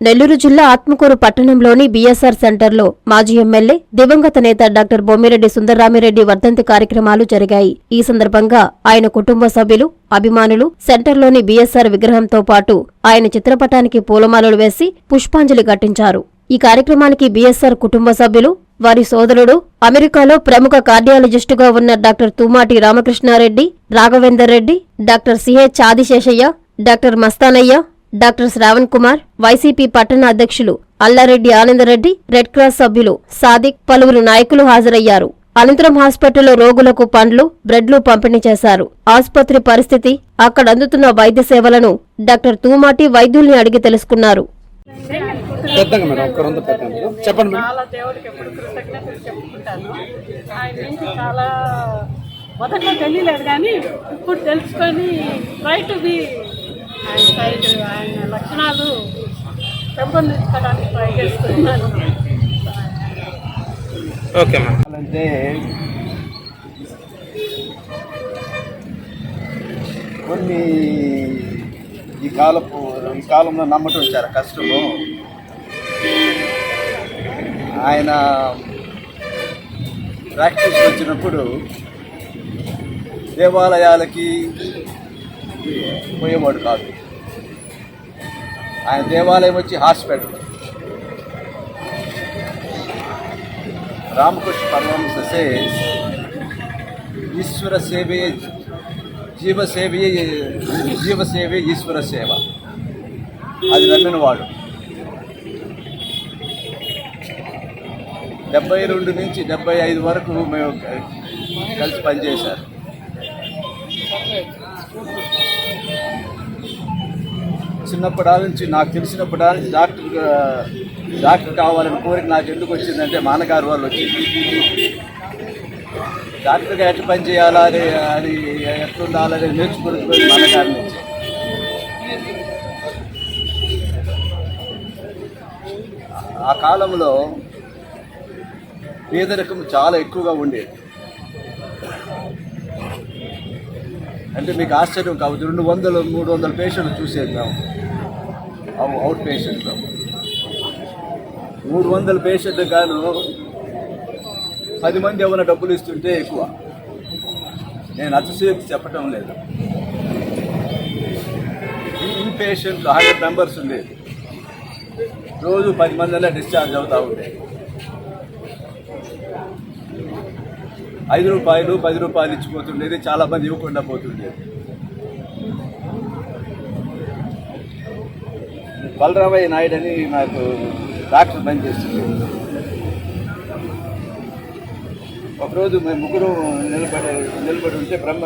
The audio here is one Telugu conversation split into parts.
నెల్లూరు జిల్లా ఆత్మకూరు పట్టణంలోని బీఎస్ఆర్ సెంటర్లో మాజీ ఎమ్మెల్యే దివంగత నేత డాక్టర్ బొమ్మిరెడ్డి సుందర్రామిరెడ్డి వర్ధంతి కార్యక్రమాలు జరిగాయి. ఈ సందర్భంగా ఆయన కుటుంబ సభ్యులు అభిమానులు సెంటర్లోని బీఎస్ఆర్ విగ్రహంతో పాటు ఆయన చిత్రపటానికి పూలమాలలు వేసి పుష్పాంజలి ఘటించారు. ఈ కార్యక్రమానికి బీఎస్ఆర్ కుటుంబ సభ్యులు వారి సోదరుడు అమెరికాలో ప్రముఖ కార్డియాలజిస్టుగా ఉన్న doctor Tumati Ramakrishna Reddy Raghavender Reddy doctor CH Adiseshaiah doctor Mastanaiah doctor Shravan Kumar YCP పట్టణ అధ్యక్షులు అల్లారెడ్డి ఆనందరెడ్డి రెడ్ క్రాస్ సభ్యులు సాదిక్ పలువురు నాయకులు హాజరయ్యారు. అనంతరం హాస్పిటల్లో రోగులకు పండ్లు బ్రెడ్లు పంపిణీ చేశారు. ఆసుపత్రి పరిస్థితి అక్కడ అందుతున్న వైద్య సేవలను డాక్టర్ తూమాటి వైద్యుల్ని అడిగి తెలుసుకున్నారు. పెద్దగా మేడం ఒక్కరంతా పెద్దగా మేడం చెప్పండి మేడం. చాలా దేవుడికి ఎప్పుడు కృతజ్ఞతలు చెప్పుకుంటాను. ఆయన నుంచి చాలా మొదట్లో తెలియలేదు కానీ ఇప్పుడు తెలుసుకొని ట్రై టు బి ఆయన సైడ్ ఆయన లక్షణాలు పెంపొందించుకోవడానికి ట్రై చేస్తున్నాను ఓకే మేడం అంటే కొన్ని ఈ కాలపు ఈ కాలంలో నమ్మటం చాలా కష్టము. ఆయన ప్రాక్టీస్ వచ్చినప్పుడు దేవాలయాలకి పోయేవాడు కాదు. ఆయన దేవాలయం వచ్చి హాస్పిటల్. రామకృష్ణ పరమహంస says, ఈశ్వర సేవే జీవ సేవయే జీవ సేవే ఈశ్వర సేవ. అది నమ్మినవాడు. డెబ్బై రెండు నుంచి డెబ్బై ఐదు వరకు మేము కలిసి పనిచేశారు. చిన్నప్పటి నుంచి నాకు తెలిసినప్పటి నుంచి డాక్టర్ డాక్టర్ కావాలని కోరిక నాకు ఎందుకు వచ్చిందంటే మా నాన్నగారు వాళ్ళు వచ్చింది డాక్టర్గా ఎట్లా పని చేయాలా అని అది ఎట్లా ఉండాలని నేర్చుకుని మా నాన్నగారి నుంచి. ఆ కాలంలో పేదరికం చాలా ఎక్కువగా ఉండేది. అంటే మీకు ఆశ్చర్యం కావచ్చు రెండు వందలు మూడు వందల పేషెంట్లు చూసేది మేము. అవుట్ పేషెంట్లు మూడు వందల పేషెంట్లు కాను పది మంది ఏమైనా డబ్బులు ఇస్తుంటే ఎక్కువ. నేను అతిశయోక్తి చెప్పటం లేదు. ఇన్ పేషెంట్లు హండ్రెడ్ మెంబర్స్ ఉండేది రోజు పది మంది డిశ్చార్జ్ అవుతూ ఉండేది ఐదు రూపాయలు పది రూపాయలు ఇచ్చిపోతుండేది చాలా మంది ఇవ్వకుండా పోతుండేది. బలరామయ్య నాయుడు అని నాకు డాక్టర్ పనిచేస్తుంది ఒకరోజు మేము ముగ్గురు నిలబడి నిలబడి ఉంటే బ్రహ్మ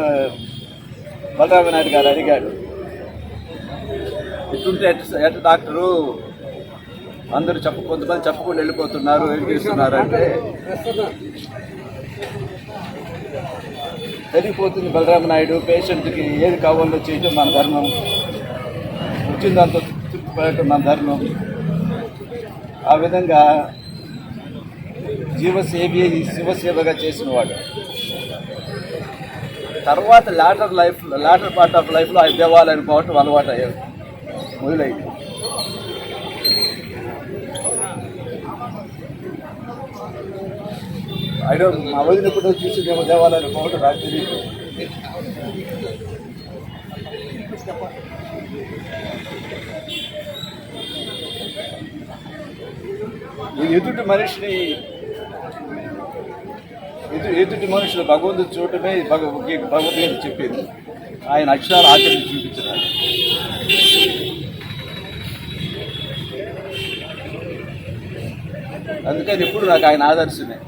బలరామయ్య నాయుడు గారు అడిగాడు ఇటుంటే ఎట్ ఎట్ డాక్టరు? అందరూ చెప్ప కొంతమంది చెప్పకుండా వెళ్ళిపోతున్నారు ఏం చేస్తున్నారు అంటే జరిగిపోతుంది బలరామ నాయుడు పేషెంట్కి ఏది కావాలో చేయటం మన ధర్మం. వచ్చిందంత తృప్తిపడటం మన ధర్మం ఆ విధంగా జీవసేవి శివసేవగా చేసిన వాడు తర్వాత latter life latter part of లైఫ్లో ఆ దేవాలయానికి పోవటం అలవాటు అయ్యారు మొదలైంది. ఐ మా వదిన కూడా చూసి మేము దేవాలయానికి పోవటం నాకు. తెలియదు ఎదుటి మనిషిని ఎదు ఎదుటి మనుషులు భగవంతుడు చూడటమే భగ భగవద్గీత చెప్పింది. ఆయన అక్షరాలు ఆచరించి చూపించినారు అందుకని ఎప్పుడు నాకు ఆయన ఆదర్శమే.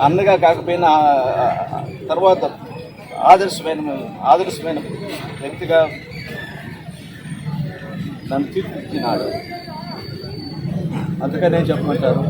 అన్నగా కాకపోయినా తర్వాత ఆదర్శమైన ఆదర్శమైన వ్యక్తిగా నన్ను తీర్చిదిద్దినాడు అందుకనే చెప్పమంటారు